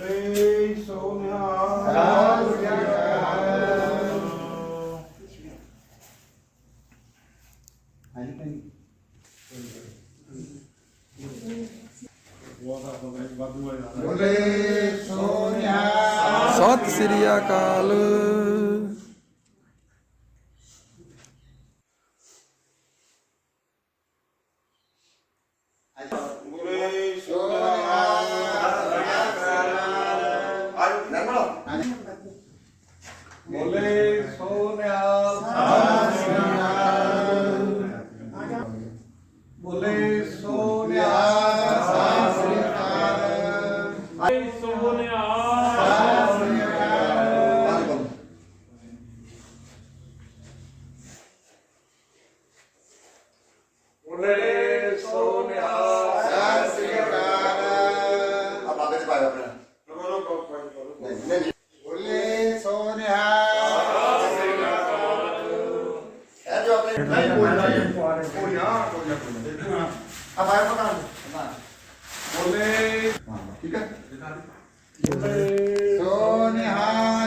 ਬੋਲੇ ਸੋਨਿਆ ਬੋਲੇ ਸੋਨਿਆ ਸਤਿ ਸ੍ਰੀ ਅਕਾਲ ਬੋਲੇ ਸੋਨਿਆ ਅੱਜ ਨਰਮਲਾ ਬੋਲੇ ਸੋਨਿਆ ਬੋਲੇ ਸੋਨਿਆ ਬੋਲੇ ਸੋਨਿਆ ਸਤਿ ਸ੍ਰੀ ਅਕਾਲ ਆ ਬਾਬੇ ਦੇ ਪਾਇਆ ਆਪਣਾ ਰੋਰੋ ਕੋ ਕੋਈ ਕਰੋ ਨਹੀਂ ਨਹੀਂ ਬੋਲੇ ਸੋਨਿਆ ਨਹੀਂ ਬੋਲਣਾ ਕੋਈ ਨਾ ਕੋਈ ਨਾ। ਕੋਈ ਨਾ ਆ ਬਾਹਰ ਪਕਾ ਬੋਲੇ। ਠੀਕ ਹੈ। ਸੋਨਿਆ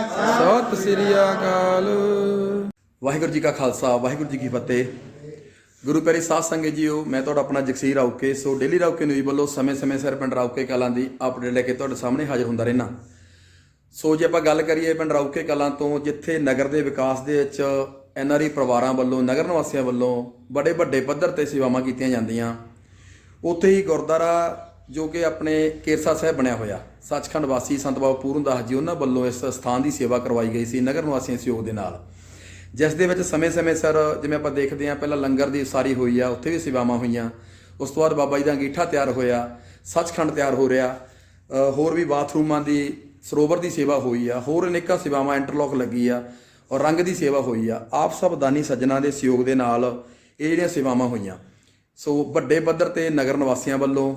ਸਤਿ ਸ੍ਰੀ ਅਕਾਲ। ਵਾਹਿਗੁਰੂ ਜੀ ਕਾ ਖਾਲਸਾ ਵਾਹਿਗੁਰੂ ਜੀ ਕੀ ਫਤਿਹ। ਗੁਰੂ ਪਿਆਰੀ ਸਾਧ ਸੰਗਤ ਜੀਓ ਮੈਂ ਤੁਹਾਡਾ ਆਪਣਾ Jagsir Rauke. So daily Rauke news ਵੱਲੋਂ ਸਮੇਂ-ਸਮੇਂ ਸਿਰ ਪਿੰਡ ਰਾਉਕੇ ਕਲਾਂ ਦੀ ਅਪਡੇਟ ਲੈ ਕੇ ਤੁਹਾਡੇ ਸਾਹਮਣੇ ਹਾਜ਼ਰ ਹੁੰਦਾ ਰਹਿਣਾ ਸੋ ਜੇ ਆਪਾਂ ਗੱਲ ਕਰੀਏ ਪਿੰਡ ਰਾਉਕੇ ਕਲਾਂ ਤੋਂ ਜਿੱਥੇ ਨਗਰ ਦੇ ਵਿਕਾਸ ਦੇ ਵਿੱਚ ਐਨਆਰਈ ਪਰਿਵਾਰਾਂ ਵੱਲੋਂ, ਨਗਰ ਨਿਵਾਸੀਆਂ ਵੱਲੋਂ ਬੜੇ ਵੱਡੇ ਪੱਧਰ ਤੇ ਸੇਵਾਵਾਂ ਕੀਤੀਆਂ ਜਾਂਦੀਆਂ। ਉੱਥੇ ਹੀ ਗੁਰਦੁਆਰਾ ਜੋ ਕਿ ਆਪਣੇ ਕੇਰਸਾ ਸਾਹਿਬ ਬਣਿਆ ਹੋਇਆ, ਸੱਚਖੰਡ ਵਾਸੀ ਸੰਤ ਬਾਬਾ ਪੂਰਨ ਦਾਸ ਜੀ ਉਹਨਾਂ ਵੱਲੋਂ ਇਸ ਸਥਾਨ ਦੀ ਸੇਵਾ ਕਰਵਾਈ ਗਈ ਸੀ ਨਗਰ ਨਿਵਾਸੀਆਂ ਸਹਿਯੋਗ ਦੇ ਨਾਲ। ਜਿਸ ਦੇ ਵਿੱਚ ਸਮੇਂ-ਸਮੇਂ ਸਰ ਜਿਵੇਂ ਆਪਾਂ ਦੇਖਦੇ ਹਾਂ, ਪਹਿਲਾਂ ਲੰਗਰ ਦੀ ਉਸਾਰੀ ਹੋਈ ਆ, ਉੱਥੇ ਵੀ ਸੇਵਾਵਾਂ ਹੋਈਆਂ। ਉਸ ਤੋਂ ਬਾਅਦ ਬਾਬਾ ਜੀ ਦਾ ਅੰਗੀਠਾ ਤਿਆਰ ਹੋਇਆ, ਸੱਚਖੰਡ ਤਿਆਰ ਹੋ ਰਿਹਾ। ਹੋਰ ਵੀ ਬਾਥਰੂਮਾਂ ਦੀ, ਸਰੋਵਰ ਦੀ ਸੇਵਾ ਹੋਈ ਆ, ਹੋਰ ਅਨੇਕਾਂ ਸੇਵਾਵਾਂ ਇੰਟਰਲੌਕ ਲੱਗੀ ਆ। ਔਰ ਰੰਗ ਦੀ ਸੇਵਾ ਹੋਈ ਆ। ਆਪ ਸਭ ਦਾਨੀ ਸੱਜਣਾ ਦੇ ਸਹਿਯੋਗ ਦੇ ਨਾਲ ਇਹ ਜਿਹੜੀਆਂ ਸੇਵਾਵਾਂ ਹੋਈਆਂ। ਸੋ ਵੱਡੇ ਪੱਧਰ ਤੇ ਨਗਰ ਨਿਵਾਸੀਆਂ ਵੱਲੋਂ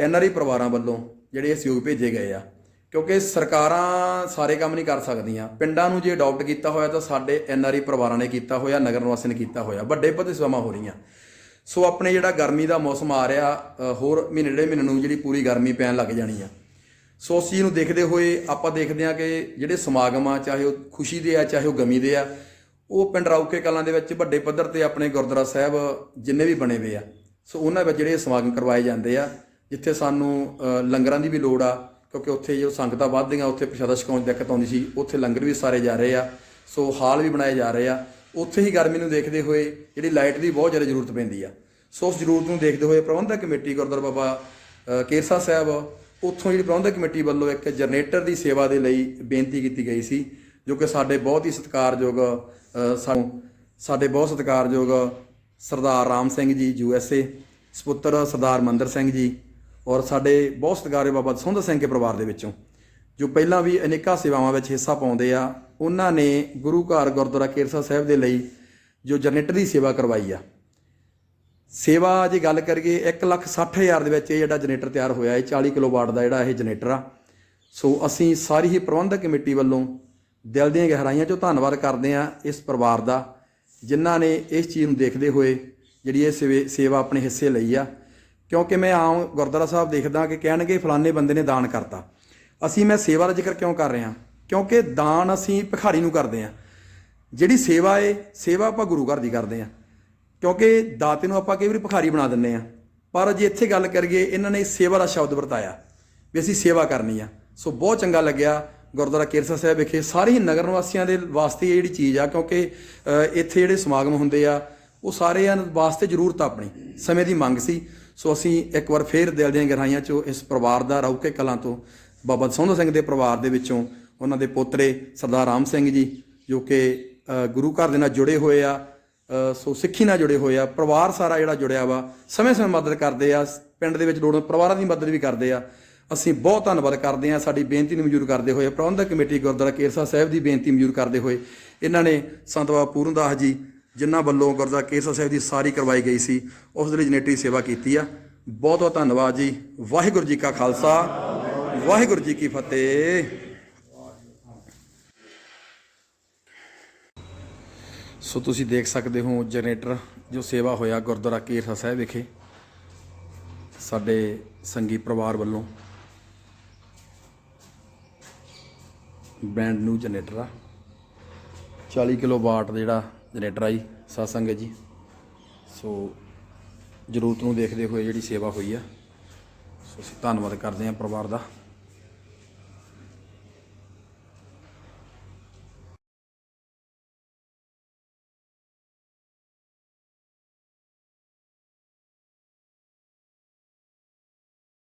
ਐਨਆਰਆਈ ਪਰਿਵਾਰਾਂ ਵੱਲੋਂ ਜਿਹੜੇ ਇਹ ਸਹਿਯੋਗ ਭੇਜੇ ਗਏ ਆ। ਕਿਉਂਕਿ ਸਰਕਾਰਾਂ ਸਾਰੇ ਕੰਮ ਨਹੀਂ ਕਰ ਸਕਦੀਆਂ। ਪਿੰਡਾਂ ਨੂੰ ਜੇ ਅਡਾਪਟ ਕੀਤਾ ਹੋਇਆ ਤਾਂ ਸਾਡੇ ਐਨਆਰਆਈ ਪਰਿਵਾਰਾਂ ਨੇ ਕੀਤਾ ਹੋਇਆ, ਨਗਰ ਨਿਵਾਸੀਆਂ ਨੇ ਕੀਤਾ ਹੋਇਆ। ਵੱਡੇ ਪੱਧਰ ਤੇ ਸੇਵਾਵਾਂ ਹੋ ਰਹੀਆਂ। ਸੋ ਆਪਣੇ ਜਿਹੜਾ ਗਰਮੀ ਦਾ ਮੌਸਮ ਆ ਰਿਹਾ ਹੋਰ ਮਹੀਨੇ, ਡੇਢ ਮਹੀਨੇ ਨੂੰ ਜਿਹੜੀ ਪੂਰੀ ਗਰਮੀ ਪੈਣ ਲੱਗ ਜਾਣੀ ਆ। ਸੋ ਉਸ ਚੀਜ਼ ਨੂੰ ਦੇਖਦੇ ਹੋਏ ਆਪਾਂ ਦੇਖਦੇ ਹਾਂ ਕਿ ਜਿਹੜੇ ਸਮਾਗਮ ਆ, ਚਾਹੇ ਉਹ ਖੁਸ਼ੀ ਦੇ ਆ, ਚਾਹੇ ਉਹ ਗਮੀ ਦੇ ਆ, ਉਹ ਪਿੰਡ ਰਾਊਕੇ ਕਲਾਂ ਦੇ ਵਿੱਚ ਵੱਡੇ ਪੱਧਰ ਤੇ ਆਪਣੇ ਗੁਰਦੁਆਰਾ ਸਾਹਿਬ ਜਿੰਨੇ ਵੀ ਬਣੇ ਹੋਏ ਆ। ਸੋ ਉਹਨਾਂ ਵਿੱਚ ਜਿਹੜੇ ਸਮਾਗਮ ਕਰਵਾਏ ਜਾਂਦੇ ਆ, ਜਿੱਥੇ ਸਾਨੂੰ ਲੰਗਰਾਂ ਦੀ ਵੀ ਲੋੜ ਆ, ਕਿਉਂਕਿ ਉੱਥੇ ਜੋ ਸੰਗਤਾਂ ਵੱਧਦੀਆਂ, ਉੱਥੇ ਪ੍ਰਸ਼ਾਦਾ ਛਕਾਉਣ ਦੀ ਦਿੱਕਤ ਆਉਂਦੀ ਸੀ, ਉੱਥੇ ਲੰਗਰ ਵੀ ਸਾਰੇ ਜਾ ਰਹੇ ਆ। ਸੋ ਹਾਲ ਵੀ ਬਣਾਏ ਜਾ ਰਹੇ ਆ। ਉੱਥੇ ਹੀ ਗਰਮੀ ਨੂੰ ਦੇਖਦੇ ਹੋਏ ਜਿਹੜੀ ਲਾਈਟ ਦੀ ਬਹੁਤ ਜ਼ਿਆਦਾ ਜ਼ਰੂਰਤ ਪੈਂਦੀ ਆ। ਸੋ ਉਸ ਜ਼ਰੂਰਤ ਨੂੰ ਦੇਖਦੇ ਹੋਏ ਪ੍ਰਬੰਧਕ ਕਮੇਟੀ ਗੁਰਦੁਆਰਾ ਬਾਬਾ ਕੇਰਸਾ ਸਾਹਿਬ ਉੱਥੋਂ ਜਿਹੜੀ ਪ੍ਰਬੰਧਕ ਕਮੇਟੀ ਵੱਲੋਂ ਇੱਕ ਜਨਰੇਟਰ ਦੀ ਸੇਵਾ ਦੇ ਲਈ ਬੇਨਤੀ ਕੀਤੀ ਗਈ ਸੀ ਜੋ ਕਿ ਸਾਡੇ ਬਹੁਤ ਹੀ ਸਤਿਕਾਰਯੋਗ ਅ, ਸਾਨੂੰ ਸਾਡੇ ਬਹੁਤ ਸਤਿਕਾਰਯੋਗ ਸਰਦਾਰ Ram Singh ji U S A ਸੁਪੁੱਤਰ ਸਰਦਾਰ ਮੰਦਰ ਸਿੰਘ ਜੀ ਔਰ ਸਾਡੇ ਬਹੁਤ ਸਤਿਕਾਰਯੋਗ ਬਾਬਾ ਸੁੰਦਰ ਸਿੰਘ ਦੇ ਪਰਿਵਾਰ ਦੇ ਵਿੱਚੋਂ ਜੋ ਪਹਿਲਾਂ ਵੀ ਅਨੇਕਾਂ ਸੇਵਾਵਾਂ ਵਿੱਚ ਹਿੱਸਾ ਪਾਉਂਦੇ ਆ ਉਹਨਾਂ ਨੇ ਗੁਰੂ ਘਰ ਗੁਰਦੁਆਰਾ ਕੇਰਸਾ ਸਾਹਿਬ ਦੇ ਲਈ ਜੋ ਜਨਰੇਟਰ ਦੀ ਸੇਵਾ ਕਰਵਾਈ ਆ। ਸੇਵਾ ਜੇ ਗੱਲ ਕਰੀਏ 160000 ਦੇ ਵਿੱਚ ਇਹ ਜਿਹੜਾ ਜਨਰੇਟਰ ਤਿਆਰ ਹੋਇਆ ਹੈ 40 ਕਿਲੋਵਾਟ ਦਾ ਜਿਹੜਾ ਇਹ ਜਨਰੇਟਰ ਆ। ਸੋ ਅਸੀਂ ਸਾਰੀ ਹੀ ਪ੍ਰਬੰਧਕ ਕਮੇਟੀ ਵੱਲੋਂ ਦਿਲ ਦੀਆਂ ਗਹਿਰਾਈਆਂ 'ਚੋਂ ਧੰਨਵਾਦ ਕਰਦੇ ਆ ਇਸ ਪਰਿਵਾਰ ਦਾ, ਜਿਨ੍ਹਾਂ ਨੇ ਇਸ ਚੀਜ਼ ਨੂੰ ਦੇਖਦੇ ਹੋਏ ਜਿਹੜੀ ਇਹ ਸੇਵੇ- ਸੇਵਾ ਆਪਣੇ ਹਿੱਸੇ ਲਈ ਆ। ਕਿਉਂਕਿ ਮੈਂ ਆਮ ਗੁਰਦੁਆਰਾ ਸਾਹਿਬ ਦੇਖਦਾ ਕਿ ਕਹਿਣਗੇ ਫਲਾਣੇ ਬੰਦੇ ਨੇ ਦਾਨ ਕਰਤਾ। ਅਸੀਂ ਮੈਂ ਸੇਵਾ ਦਾ ਜ਼ਿਕਰ ਕਿਉਂ ਕਰ ਰਿਹਾ? ਕਿਉਂਕਿ ਦਾਨ ਅਸੀਂ ਭਿਖਾਰੀ ਨੂੰ ਕਰਦੇ ਹਾਂ। ਜਿਹੜੀ ਸੇਵਾ ਏ, ਸੇਵਾ ਆਪਾਂ ਗੁਰੂ ਘਰ ਦੀ ਕਰਦੇ ਹਾਂ। ਕਿਉਂਕਿ ਦਾਤੇ ਨੂੰ ਆਪਾਂ ਕਈ ਵਾਰੀ ਭਿਖਾਰੀ ਬਣਾ ਦਿੰਨੇ ਆ। ਪਰ ਜੇ ਇੱਥੇ ਗੱਲ ਕਰੀਏ, ਇਹਨਾਂ ਨੇ ਸੇਵਾ ਦਾ ਸ਼ਬਦ ਵਰਤਾਇਆ ਵੀ ਅਸੀਂ ਸੇਵਾ ਕਰਨੀ ਆ। ਸੋ ਬਹੁਤ ਚੰਗਾ ਲੱਗਿਆ ਗੁਰਦੁਆਰਾ ਕੇਰਸਾ ਸਾਹਿਬ ਵਿਖੇ। ਸਾਰੇ ਹੀ ਨਗਰ ਨਿਵਾਸੀਆਂ ਦੇ ਵਾਸਤੇ ਇਹ ਜਿਹੜੀ ਚੀਜ਼ ਆ, ਕਿਉਂਕਿ ਇੱਥੇ ਜਿਹੜੇ ਸਮਾਗਮ ਹੁੰਦੇ ਆ, ਉਹ ਸਾਰਿਆਂ ਵਾਸਤੇ ਜ਼ਰੂਰਤ ਆ ਆਪਣੀ। ਸਮੇਂ ਦੀ ਮੰਗ ਸੀ। ਸੋ ਅਸੀਂ ਇੱਕ ਵਾਰ ਫੇਰ ਦਿਲ ਦੀਆਂ ਗਹਿਰਾਈਆਂ ਚੋਂ ਇਸ ਪਰਿਵਾਰ ਦਾ ਰੌਕੇ ਕਲਾਂ ਤੋਂ ਬਾਬਾ ਸੋਹਣਾ ਸਿੰਘ ਦੇ ਪਰਿਵਾਰ ਦੇ ਵਿੱਚੋਂ ਉਹਨਾਂ ਦੇ ਪੋਤਰੇ ਸਰਦਾਰ ਰਾਮ ਸਿੰਘ ਜੀ, ਜੋ ਕਿ ਗੁਰੂ ਘਰ ਦੇ ਨਾਲ ਜੁੜੇ ਹੋਏ ਆ। ਸੋ ਸਿੱਖੀ ਨਾਲ ਜੁੜੇ ਹੋਏ ਆ, ਪਰਿਵਾਰ ਸਾਰਾ ਜਿਹੜਾ ਜੁੜਿਆ ਵਾ, ਸਮੇਂ-ਸਮੇਂ ਮਦਦ ਕਰਦੇ ਆ, ਪਿੰਡ ਦੇ ਵਿੱਚ ਲੋੜ, ਪਰਿਵਾਰਾਂ ਦੀ ਮਦਦ ਵੀ ਕਰਦੇ ਆ। ਅਸੀਂ ਬਹੁਤ ਧੰਨਵਾਦ ਕਰਦੇ ਹਾਂ ਸਾਡੀ ਬੇਨਤੀ ਨੂੰ ਮਨਜ਼ੂਰ ਕਰਦੇ ਹੋਏ, ਪ੍ਰਬੰਧਕ ਕਮੇਟੀ ਗੁਰਦੁਆਰਾ ਕੇਰਸਾ ਸਾਹਿਬ ਦੀ ਬੇਨਤੀ ਮਨਜ਼ੂਰ ਕਰਦੇ ਹੋਏ, ਇਹਨਾਂ ਨੇ ਸੰਤ ਬਾਬਾ ਪੂਰਨ ਦਾਸ ਜੀ, ਜਿਨ੍ਹਾਂ ਵੱਲੋਂ ਗੁਰਦੁਆਰਾ ਕੇਰਸਾ ਸਾਹਿਬ ਦੀ ਸਾਰੀ ਕਰਵਾਈ ਗਈ ਸੀ, ਉਸ ਦੇ ਲਈ ਜਨੇਟਰੀ ਸੇਵਾ ਕੀਤੀ ਆ। ਬਹੁਤ ਬਹੁਤ ਧੰਨਵਾਦ ਜੀ। ਵਾਹਿਗੁਰੂ ਜੀ ਕਾ ਖਾਲਸਾ, ਵਾਹਿਗੁਰੂ ਜੀ ਕੀ ਫਤਿਹ। ਸੋ ਤੁਸੀਂ ਦੇਖ ਸਕਦੇ ਹੋ ਜਨਰੇਟਰ ਜੋ ਸੇਵਾ ਹੋਇਆ ਗੁਰਦੁਆਰਾ ਕੇਰਸਾ ਸਾਹਿਬ ਵਿਖੇ, ਸਾਡੇ ਸੰਗੀ ਪਰਿਵਾਰ ਵੱਲੋਂ। ਬ੍ਰਾਂਡ ਨਿਊ ਜਨਰੇਟਰ ਆ। 40 ਕਿਲੋ ਵਾਟ ਦਾ ਜਿਹੜਾ ਜਨਰੇਟਰ ਆ ਜੀ ਸਾਸੰਗ ਜੀ। ਸੋ ਜ਼ਰੂਰਤ ਨੂੰ ਦੇਖਦੇ ਹੋਏ ਜਿਹੜੀ ਸੇਵਾ ਹੋਈ ਆ, ਸੋ ਅਸੀਂ ਧੰਨਵਾਦ ਕਰਦੇ ਹਾਂ ਪਰਿਵਾਰ ਦਾ।